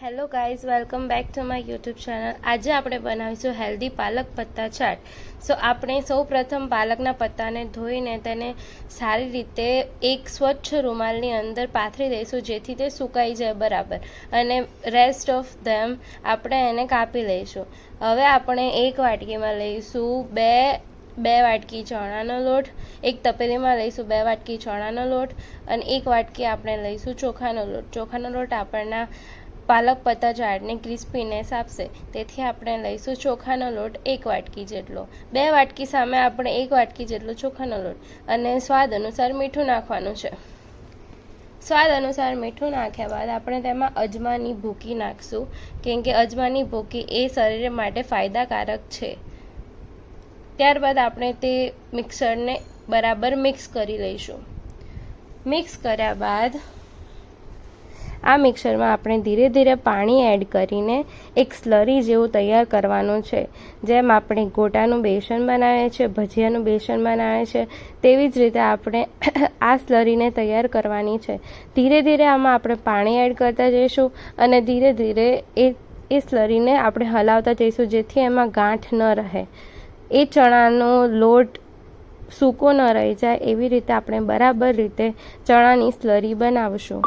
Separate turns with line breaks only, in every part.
Hello guys welcome back to my YouTube channel આજે આપણે બનાવીશું હેલ્ધી પાલક પત્તા ચાટ. સો આપણે સૌ પ્રથમ પાલકના પત્તાને ધોઈને તેને સારી રીતે એક સ્વચ્છ રૂમાલની અંદર પાથરી દઈશું, જેથી તે સુકાઈ જાય બરાબર. અને રેસ્ટ ઓફ ધેમ આપણે એને કાપી લઈશું. હવે આપણે એક વાટકીમાં લઈશું બે બે વાટકી ચણાનો લોટ, એક તપેલીમાં લઈશું બે વાટકી ચણાનો લોટ, અને એક વાટકી આપણે લઈશું ચોખાનો લોટ. ચોખાનો લોટ આપણના પાલક પત્તા ઝાડને ક્રિસ્પીનેસ આપશે. તેથી આપણે લઈશું ચોખાનો લોટ એક વાટકી જેટલો. બે વાટકી સામે આપણે એક વાટકી જેટલો ચોખાનો લોટ. અને સ્વાદ અનુસાર મીઠું નાખવાનું છે. સ્વાદ અનુસાર મીઠું નાખ્યા બાદ આપણે તેમાં અજમાની ભૂકી નાખશું. કેમ કે અજમાની ભૂકી એ શરીર માટે ફાયદાકારક છે. ત્યારબાદ આપણે તે મિક્સરને બરાબર મિક્સ કરી લઈશું. મિક્સ કર્યા બાદ આ મિક્સરમાં આપણે ધીરે ધીરે પાણી એડ કરીને એક સ્લરી જેવું તૈયાર કરવાનું છે, જેમ આપણે ગોટાનું બેસન બનાવીએ છીએ ભજીયાનું બેસન બનાવીએ છીએ તેવી જ રીતે આપણે આ સ્લરીને તૈયાર કરવાની છે. ધીરે ધીરે આમાં આપણે પાણી એડ કરતા જઈશું અને ધીરે ધીરે એ એ સ્લરીને આપણે હલાવતા જઈશું, જેથી એમાં ગાંઠ ન રહે. એ ચણાનો લોટ સૂકો ન રહી જાય, એવી રીતે આપણે બરાબર રીતે ચણાની સ્લરી બનાવશું.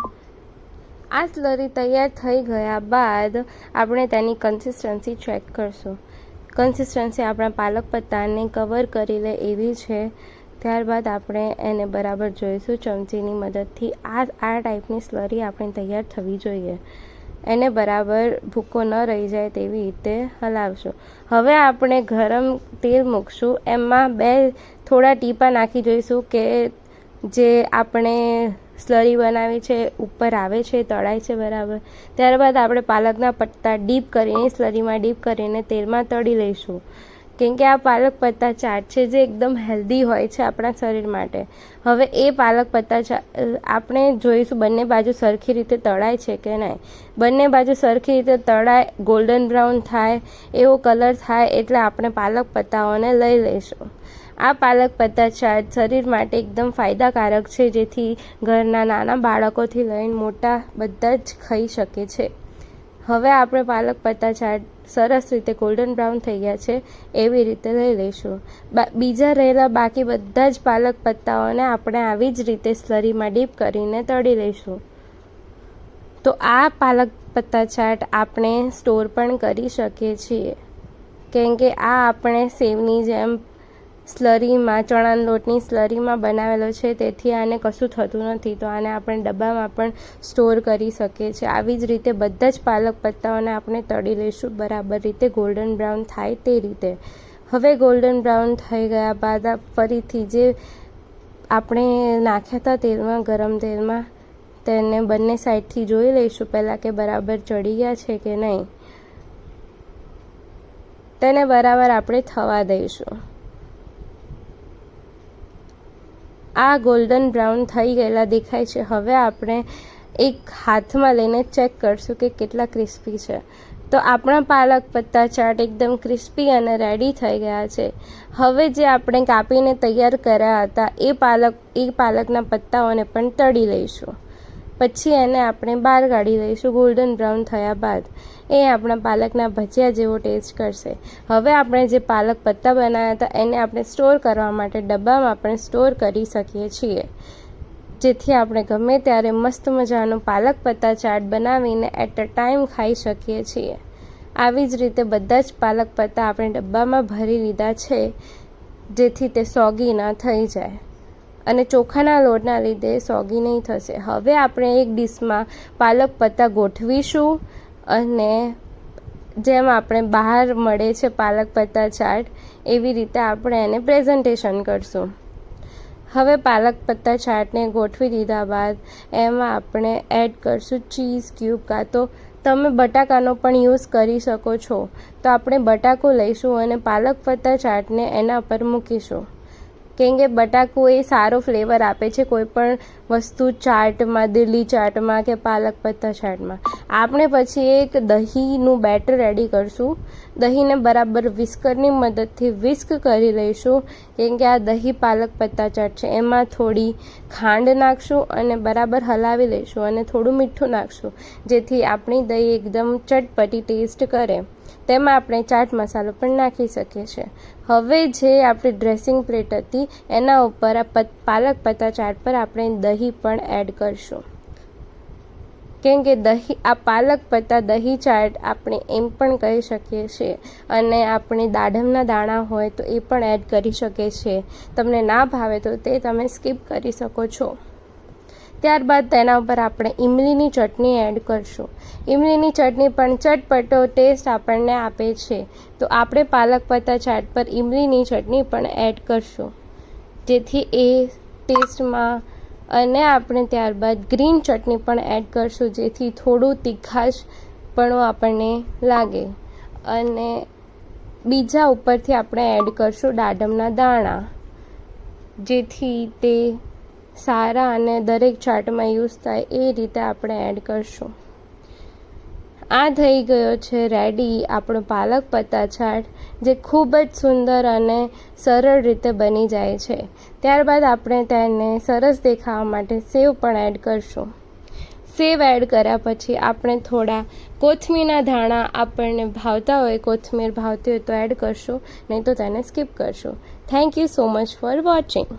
આ સ્લરી તૈયાર થઈ ગયા બાદ આપણે તેની કન્સિસ્ટન્સી ચેક કરશું. કન્સિસ્ટન્સી આપણા પાલક પત્તાને કવર કરી લે એવી છે. ત્યારબાદ આપણે એને બરાબર જોઈશું ચમચીની મદદથી. આ આ ટાઈપની સ્લરી આપણે તૈયાર થવી જોઈએ. એને બરાબર ભૂકો ન રહી જાય તેવી રીતે હલાવશું. હવે આપણે ગરમ તેલ મૂકશું. એમાં બે થોડા ટીપા નાખી જોઈશું કે જે આપણે સ્લરી બનાવી છે, ઉપર આવે છે, તળાય છે બરાબર. ત્યારબાદ આપણે પાલકના પત્તા ડીપ કરીને સ્લરીમાં ડીપ કરીને તેલમાં તળી લઈશું. કેમ કે આ પાલક પત્તા ચાટ છે, જે એકદમ હેલ્ધી હોય છે આપણા શરીર માટે. હવે એ પાલક પત્તા ચા આપણે જોઈશું બંને બાજુ સરખી રીતે તળાય છે કે નહીં. બંને બાજુ સરખી રીતે તળાય ગોલ્ડન બ્રાઉન થાય, એવો કલર થાય એટલે આપણે પાલક પત્તાઓને લઈ લઈશું. આ પાલક પત્તા શરીર માટે એકદમ ફાયદાકારક છે, જેથી ઘરના નાના બાળકોથી લઈને મોટા બધા જ ખાઈ શકે છે. હવે આપણે પાલક પત્તા સરસ રીતે ગોલ્ડન બ્રાઉન થઈ ગયા છે, એવી રીતે લઈ લઈશું. બીજા રહેલા બાકી બધા જ પાલક પત્તાઓને આપણે આવી જ રીતે સ્લરીમાં ડીપ કરીને તળી લઈશું. તો આ પાલક પત્તા ચાટ આપણે સ્ટોર પણ કરી શકીએ છીએ. કેમ કે આ આપણે સેવની જેમ સ્લરીમાં, ચણાના લોટની સ્લરીમાં બનાવેલો છે. તેથી આને કશું થતું નથી. તો આને આપણે ડબ્બામાં પણ સ્ટોર કરી શકીએ છીએ. આવી જ રીતે બધા જ પાલક પત્તાઓને આપણે તળી લઈશું. બરાબર રીતે ગોલ્ડન બ્રાઉન થાય તે રીતે. હવે ગોલ્ડન બ્રાઉન થઈ ગયા બાદ ફરીથી જે આપણે નાખ્યા હતા તેલમાં, ગરમ તેલમાં, તેને બંને સાઈડથી જોઈ લઈશું પહેલાં કે બરાબર ચડી ગયા છે કે નહીં. તેને બરાબર આપણે થવા દઈશું. આ ગોલ્ડન બ્રાઉન થઈ ગયેલા દેખાય છે. હવે આપણે એક હાથમાં લઈને ચેક કરશું કે કેટલા ક્રિસ્પી છે. તો આપણા પાલક પત્તા ચાટ એકદમ ક્રિસ્પી અને રેડી થઈ ગયા છે. હવે જે આપણે કાપીને તૈયાર કર્યા હતા, એ પાલક, એ પાલકના પત્તાઓને પણ તળી લઈશું. પછી એને આપણે બહાર કાઢી લઈશું ગોલ્ડન બ્રાઉન થયા બાદ. એ આપણા પાલકના ભજીયા જેવો ટેસ્ટ કરશે. હવે આપણે જે પાલક પત્તા બનાવ્યા હતા, એને આપણે સ્ટોર કરવા માટે ડબ્બામાં આપણે સ્ટોર કરી શકીએ છીએ. જેથી આપણે ગમે ત્યારે મસ્ત મજાનું પાલક પત્તા ચાટ બનાવીને એટ અ ટાઈમ ખાઈ શકીએ છીએ. આવી જ રીતે બધા જ પાલક પત્તા આપણે ડબ્બામાં ભરી લીધા છે, જેથી તે સોગી ન થઈ જાય. અને ચોખાના લોટના લીધે સોગી નહીં થશે. હવે આપણે એક ડીશમાં પાલક પત્તા ગોઠવીશું અને જેમ આપણે બહાર મળે છે પાલક પત્તા ચાટ, એવી રીતે આપણે એને પ્રેઝન્ટેશન કરશું. હવે પાલક પત્તા ચાટને ગોઠવી દીધા બાદ એમાં આપણે એડ કરશું ચીઝ ક્યુબ કાં તો તમે બટાકાનો પણ યુઝ કરી શકો છો. તો આપણે બટાકો લઈશું અને પાલક પત્તા ચાટને એના પર મૂકીશું. કેમ કે બટાકું એ સારો ફ્લેવર આપે છે કોઈ પણ વસ્તુ ચાટમાં, દિલ્હી ચાટમાં કે પાલક પત્તા ચાટમાં. આપણે પછી એક દહીંનું બેટર રેડી કરશું. દહીંને બરાબર વિસ્કરની મદદથી વિસ્ક કરી લઈશું. કેમ કે આ દહીં પાલક પત્તા ચાટ છે. એમાં થોડી ખાંડ નાખશું અને બરાબર હલાવી લઈશું અને થોડું મીઠું નાખશું, જેથી આપણી દહીં એકદમ ચટપટી ટેસ્ટ કરે. તેમાં આપણે ચાટ મસાલો પણ નાખી શકીએ છીએ. હવે જે આપણી ડ્રેસિંગ પ્લેટ હતી, એના ઉપર આ પાલક પત્તા ચાટ પર આપણે દહીં પણ એડ કરશું. કેમ કે દહીં, આ પાલક પત્તા દહીં ચાટ આપણે એમ પણ કહી શકીએ છીએ અને આપણે દાડમના દાણા હોય તો એ પણ એડ કરી શકીએ છીએ. તમને ના ભાવે તો તે તમે સ્કીપ કરી શકો છો. ત્યારબાદ તેના ઉપર આપણે ઇમલીની ચટણી એડ કરશું. ઇમલીની ચટણી પણ ચટપટો ટેસ્ટ આપણને આપે છે. તો આપણે પાલક પત્તા ચાટ પર ઇમલીની ચટણી પણ એડ કરશું. જેથી એ ટેસ્ટમાં અને આપણે ત્યારબાદ ગ્રીન ચટણી પણ એડ કરશું, જેથી થોડું તીખાશ પણ આપણને લાગે. અને બીજા ઉપરથી આપણે એડ કરશું દાડમના દાણા. જેથી તે સારા અને દરેક ચાર્ટમાં યુઝ થાય એ રીતે આપણે એડ કરશું. આ થઈ ગયો છે રેડી આપણો પાલક પત્તા ચાટ જે ખૂબ જ સુંદર અને સરળ રીતે બની જાય છે. ત્યારબાદ આપણે તેને સરસ દેખાવા માટે સેવ પણ એડ કરશું. સેવ એડ કર્યા પછી આપણે થોડા કોથમીરના ધાણા આપણને ભાવતા હોય, કોથમીર ભાવતી હોય તો એડ કરશું, નહીં તો તેને સ્કીપ કરશું. Thank you so much for watching.